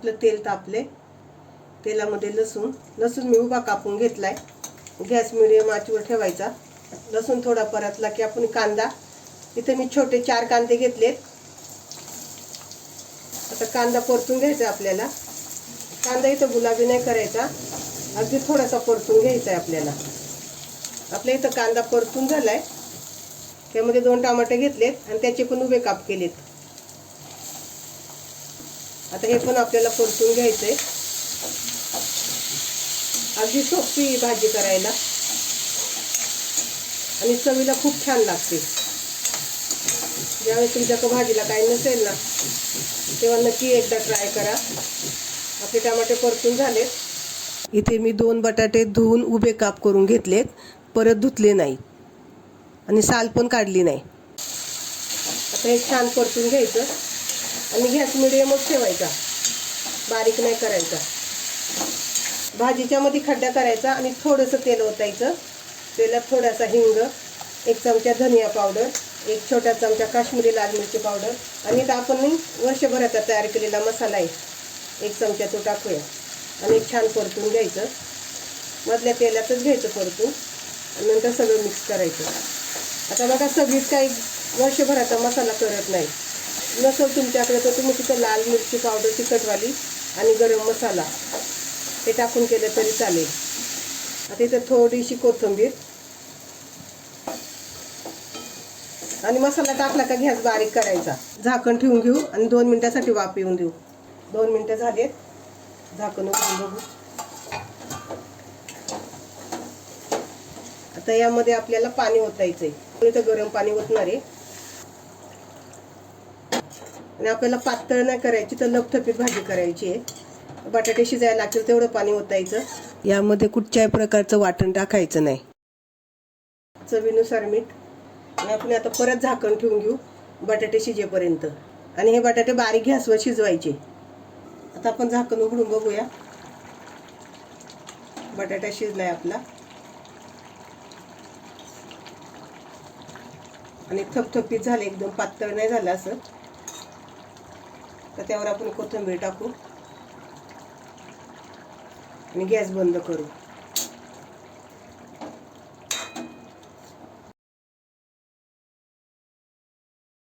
आपलं तेल तापले तेलामध्ये लसूण लसूण मी उभा कापून घेतलाय. गॅस मिडियम आचीवर ठेवायचा. लसूण थोडा परतला की आपण कांदा इथे मी छोटे चार कांदे घेतलेत. आता कांदा परतून घ्यायचा आपल्याला. कांदा इथं गुलाबी नाही करायचा. अगदी थोडासा परतून घ्यायचा आहे आपल्याला. आपल्या इथं कांदा परतून झालाय. त्यामध्ये दोन टमाटे घेतलेत आणि त्याचे पण उभे काप केलेत. आता हे पण आपल्याला परतून घ्यायचं आहे अगदी सोपी भाजी करायला. आणि चवीला खूप छान लागते. ज्यावेळेस तुमच्याकडं भाजीला काही नसेल ना तेव्हा नक्की एकदा ट्राय करा. आपले टमाटे परतून झालेत. इथे मी दोन बटाटे धुवून उभे काप करून घेतलेत. परत धुतले नाही. आणि साल पण काढली नाही. आता हे छान परतून घ्यायचं. आणि गॅस मिडियमच ठेवायचा. बारीक नाही करायचा. भाजीच्यामध्ये खड्डा करायचा आणि थोडंसं तेल ओतायचं. तेलात थोडासा हिंग एक चमचा धनिया पावडर एक छोटा चमचा काश्मीरी लाल मिरची पावडर आणि इथं आपण वर्षभराचा तयार केलेला मसाला आहे. एक चमचा तो टाकूया. आणि छान परतून घ्यायचं. मधल्या तेलातच घ्यायचं परतून. आणि नंतर सगळं मिक्स करायचं. आता बघा सगळीच काही वर्षभराचा मसाला करत नाही नसेल तुमच्याकडे तर तुम्ही तिथं लाल मिरची पावडर तिखटवाली आणि गरम मसाला ते टाकून केलं तरी चालेल. आता इथं थोडीशी कोथिंबीर. आणि मसाला टाकला का गॅस बारीक करायचा. झाकण ठेवून घेऊ आणि दोन मिनिटासाठी वाफ येऊन देऊ. दोन मिनटं झालेत. झाकण उघडून बघू. आता यामध्ये आपल्याला पाणी ओतायचं आहे तर गरम पाणी ओतणार आहे. आणि आपल्याला पातळ नाही करायची तर लपथपीत भाजी करायची आहे. बटाटे शिजायला लागतील तेवढं पाणी ओतायचं. यामध्ये कुठच्याही प्रकारचं वाटण टाकायचं नाही. चवीनुसार मीठ. आणि आपण आता परत झाकण ठेवून घेऊ बटाटे शिजेपर्यंत. आणि हे बटाटे बारीक गॅसवर शिजवायचे. आता आपण झाकण उघडून बघूया. बटाटा शिजलाय आपला. आणि थपथपीत झालं एकदम पातळ नाही झालं असं. तर त्यावर आपण कोथिंबीर टाकू आणि गॅस बंद करू.